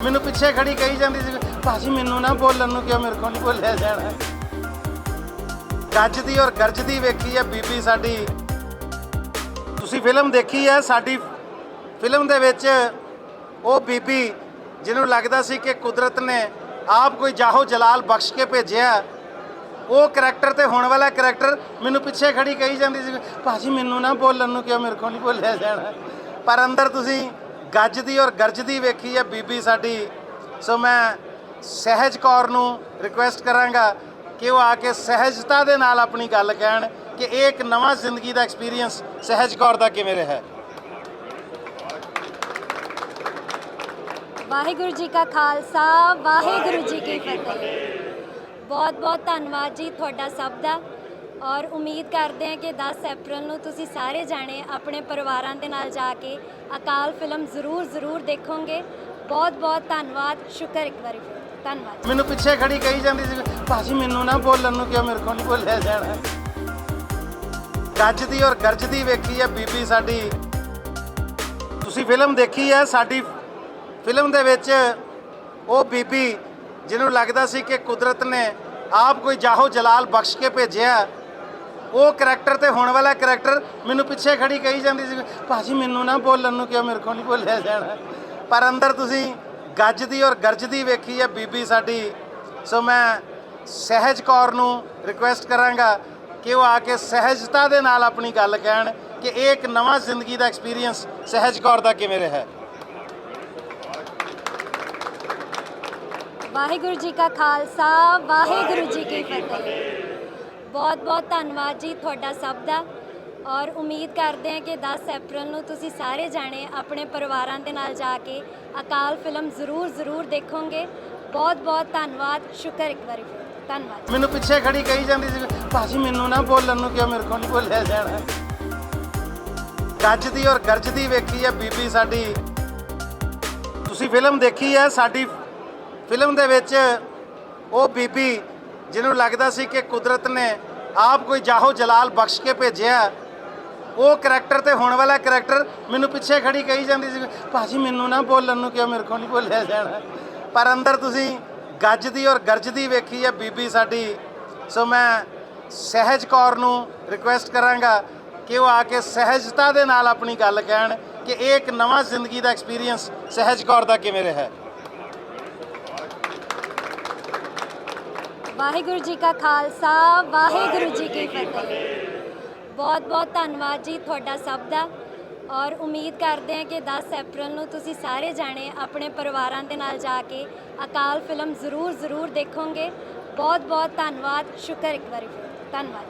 ਮੈਨੂੰ ਪਿੱਛੇ ਖੜੀ ਕਹੀ ਜਾਂਦੀ ਸੀ, ਭਾਜੀ, ਮੈਨੂੰ ਨਾ ਬੋਲਣ ਨੂੰ ਕਿਉਂ ਮੇਰੇ ਕੋਲ ਨਹੀਂ ਬੋਲਿਆ ਜਾਣਾ। ਗੱਜਦੀ ਔਰ ਗਰਜਦੀ ਵੇਖੀ ਹੈ ਬੀਬੀ ਸਾਡੀ। ਤੁਸੀਂ ਫਿਲਮ ਦੇਖੀ ਹੈ ਸਾਡੀ, ਫਿਲਮ ਦੇ ਵਿੱਚ ਉਹ ਬੀਬੀ ਜਿਹਨੂੰ ਲੱਗਦਾ ਸੀ ਕਿ ਕੁਦਰਤ ਨੇ ਆਪ ਕੋਈ ਜਾਹੋ ਜਲਾਲ ਬਖਸ਼ ਕੇ ਭੇਜਿਆ ਉਹ ਕਰੈਕਟਰ ਤੇ ਹੋਣ ਵਾਲਾ ਕਰੈਕਟਰ ਮੈਨੂੰ ਪਿੱਛੇ ਖੜੀ ਕਹੀ ਜਾਂਦੀ ਸੀ, ਭਾਜੀ, ਮੈਨੂੰ ਨਾ ਬੋਲਣ ਨੂੰ ਕਿਉਂ ਮੇਰੇ ਕੋਲ ਨਹੀਂ ਬੋਲਿਆ ਜਾਣਾ। ਪਰ ਅੰਦਰ ਤੁਸੀਂ ਗੱਜਦੀ ਔਰ ਗਰਜਦੀ ਵੇਖੀ ਹੈ ਬੀਬੀ ਸਾਡੀ। ਸੋ ਮੈਂ ਸਹਿਜ ਕੌਰ ਨੂੰ ਰਿਕੁਐਸਟ ਕਰਾਂਗਾ ਕਿ ਉਹ ਆ ਕੇ ਸਹਿਜਤਾ ਦੇ ਨਾਲ ਆਪਣੀ ਗੱਲ ਕਹਿਣ ਕਿ ਇਹ ਇੱਕ ਨਵਾਂ ਜ਼ਿੰਦਗੀ ਦਾ ਐਕਸਪੀਰੀਅੰਸ ਸਹਿਜ ਕੌਰ ਦਾ ਕਿਵੇਂ ਰਿਹਾ ਵਾਹਿਗੁਰੂ ਜੀ ਕਾ ਖਾਲਸਾ, ਵਾਹਿਗੁਰੂ ਜੀ ਕੀ ਫਤਿਹ। ਬਹੁਤ ਬਹੁਤ ਧੰਨਵਾਦ ਜੀ ਤੁਹਾਡਾ ਸਭ ਦਾ। ਔਰ ਉਮੀਦ ਕਰਦੇ ਹਾਂ ਕਿ 10 ਅਪ੍ਰੈਲ ਨੂੰ ਤੁਸੀਂ ਸਾਰੇ ਜਾਣੇ ਆਪਣੇ ਪਰਿਵਾਰਾਂ ਦੇ ਨਾਲ ਜਾ ਕੇ ਅਕਾਲ ਫਿਲਮ ਜ਼ਰੂਰ ਜ਼ਰੂਰ ਦੇਖੋਗੇ। ਬਹੁਤ ਬਹੁਤ ਧੰਨਵਾਦ। ਸ਼ੁਕਰ ਇੱਕ ਵਾਰੀ ਫਿਰ। ਧੰਨਵਾਦ। ਮੈਨੂੰ ਪਿੱਛੇ ਖੜੀ ਕਹੀ ਜਾਂਦੀ ਸੀ, ਭਾਜੀ, ਮੈਨੂੰ ਨਾ ਬੋਲਣ ਨੂੰ ਕਿਉਂ ਮੇਰੇ ਕੋਲ ਨਹੀਂ ਬੋਲਿਆ ਜਾਣਾ। ਗੱਜਦੀ ਔਰ ਗਰਜਦੀ ਵੇਖੀ ਹੈ ਬੀਬੀ ਸਾਡੀ। ਤੁਸੀਂ ਫਿਲਮ ਦੇਖੀ ਹੈ, ਸਾਡੀ ਫਿਲਮ ਦੇ ਵਿੱਚ ਉਹ ਬੀਬੀ ਜਿਹਨੂੰ ਲੱਗਦਾ ਸੀ ਕਿ ਕੁਦਰਤ ਨੇ ਆਪ ਕੋਈ ਜਾਹੋ ਜਲਾਲ ਬਖਸ਼ ਕੇ ਭੇਜਿਆ। ਉਹ ਕਰੈਕਟਰ ਤੇ ਹੋਣ ਵਾਲਾ ਕਰੈਕਟਰ ਮੈਨੂੰ ਪਿੱਛੇ ਖੜੀ ਕਹੀ ਜਾਂਦੀ ਸੀ ਭਾਜੀ ਮੈਨੂੰ ਨਾ ਬੋਲਣ ਨੂੰ ਕਿਉਂ ਮੇਰੇ ਕੋਲ ਨਹੀਂ ਬੋਲਿਆ ਜਾਣਾ। ਪਰ ਅੰਦਰ ਤੁਸੀਂ ਗੱਜਦੀ ਔਰ ਗਰਜਦੀ ਵੇਖੀ ਹੈ ਬੀਬੀ ਸਾਡੀ। ਸੋ ਮੈਂ ਸਹਿਜ ਕੌਰ ਨੂੰ ਰਿਕੁਐਸਟ ਕਰਾਂਗਾ ਕਿ ਉਹ ਆ ਕੇ ਸਹਿਜਤਾ ਦੇ ਨਾਲ ਆਪਣੀ ਗੱਲ ਕਹਿਣ ਕਿ ਇਹ ਇੱਕ ਨਵਾਂ ਜ਼ਿੰਦਗੀ ਦਾ ਐਕਸਪੀਰੀਅੰਸ ਸਹਿਜ ਕੌਰ ਦਾ ਕਿਵੇਂ ਰਿਹਾ ਵਾਹਿਗੁਰੂ ਜੀ ਕਾ ਖਾਲਸਾ, ਵਾਹਿਗੁਰੂ ਜੀ ਕੀ ਫਤਿਹ। ਬਹੁਤ ਬਹੁਤ ਧੰਨਵਾਦ ਜੀ ਤੁਹਾਡਾ ਸਭ ਦਾ। ਔਰ ਉਮੀਦ ਕਰਦੇ ਹਾਂ ਕਿ 10 ਅਪ੍ਰੈਲ ਨੂੰ ਤੁਸੀਂ ਸਾਰੇ ਜਾਣੇ ਆਪਣੇ ਪਰਿਵਾਰਾਂ ਦੇ ਨਾਲ ਜਾ ਕੇ ਅਕਾਲ ਫਿਲਮ ਜ਼ਰੂਰ ਜ਼ਰੂਰ ਦੇਖੋਗੇ। ਬਹੁਤ ਬਹੁਤ ਧੰਨਵਾਦ, ਸ਼ੁਕਰ ਇੱਕ ਵਾਰੀ ਫਿਰ। ਧੰਨਵਾਦ ਮੈਨੂੰ ਪਿੱਛੇ ਖੜੀ ਕਹੀ ਜਾਂਦੀ ਸੀ, ਭਾਜੀ ਮੈਨੂੰ ਨਾ ਬੋਲਣ ਨੂੰ ਕਿਉਂ ਮੇਰੇ ਕੋਲ ਨਹੀਂ ਬੋਲਿਆ ਜਾਣਾ। ਗੱਜਦੀ ਔਰ ਗਰਜਦੀ ਵੇਖੀ ਹੈ ਬੀਬੀ ਸਾਡੀ। ਤੁਸੀਂ ਫਿਲਮ ਦੇਖੀ ਹੈ ਸਾਡੀ, ਫਿਲਮ ਦੇ ਵਿੱਚ ਉਹ ਬੀਬੀ ਜਿਹਨੂੰ ਲੱਗਦਾ ਸੀ ਕਿ ਕੁਦਰਤ ਨੇ ਆਪ ਕੋਈ ਜਾਹੋ ਜਲਾਲ ਬਖਸ਼ ਕੇ ਭੇਜਿਆ ਉਹ ਕਰੈਕਟਰ ਤੇ ਹੋਣ ਵਾਲਾ ਕਰੈਕਟਰ ਮੈਨੂੰ ਪਿੱਛੇ ਖੜੀ ਕਹੀ ਜਾਂਦੀ ਸੀ ਭਾਜੀ ਮੈਨੂੰ ਨਾ ਬੋਲਣ ਨੂੰ ਕਿਉਂ ਮੇਰੇ ਕੋਲ ਨਹੀਂ ਬੋਲਿਆ ਜਾਣਾ ਪਰ ਅੰਦਰ ਤੁਸੀਂ ਗੱਜਦੀ ਔਰ ਗਰਜਦੀ ਵੇਖੀ ਹੈ ਬੀਬੀ ਸਾਡੀ ਸੋ ਮੈਂ ਸਹਿਜ ਕੌਰ ਨੂੰ ਰਿਕੁਐਸਟ ਕਰਾਂਗਾ ਕਿ ਉਹ ਆ ਕੇ ਸਹਿਜਤਾ ਦੇ ਨਾਲ ਆਪਣੀ ਗੱਲ ਕਹਿਣ ਕਿ ਇਹ ਇੱਕ ਨਵਾਂ ਜ਼ਿੰਦਗੀ ਦਾ ਐਕਸਪੀਰੀਅੰਸ ਸਹਿਜ ਕੌਰ ਦਾ ਕਿਵੇਂ ਰਿਹਾ ਵਾਹਿਗੁਰੂ ਜੀ ਕਾ ਖਾਲਸਾ, ਵਾਹਿਗੁਰੂ ਜੀ ਕੀ ਫਤਿਹ। ਬਹੁਤ ਬਹੁਤ ਧੰਨਵਾਦ ਜੀ ਤੁਹਾਡਾ ਸਭ ਦਾ। ਔਰ ਉਮੀਦ ਕਰਦੇ ਹਾਂ ਕਿ 10 ਅਪ੍ਰੈਲ ਨੂੰ ਤੁਸੀਂ ਸਾਰੇ ਜਾਣੇ ਆਪਣੇ ਪਰਿਵਾਰਾਂ ਦੇ ਨਾਲ ਜਾ ਕੇ ਅਕਾਲ ਫਿਲਮ ਜ਼ਰੂਰ ਜ਼ਰੂਰ ਦੇਖੋਗੇ। ਬਹੁਤ ਬਹੁਤ ਧੰਨਵਾਦ। ਸ਼ੁਕਰ ਇੱਕ ਵਾਰੀ ਫਿਰ। ਧੰਨਵਾਦ।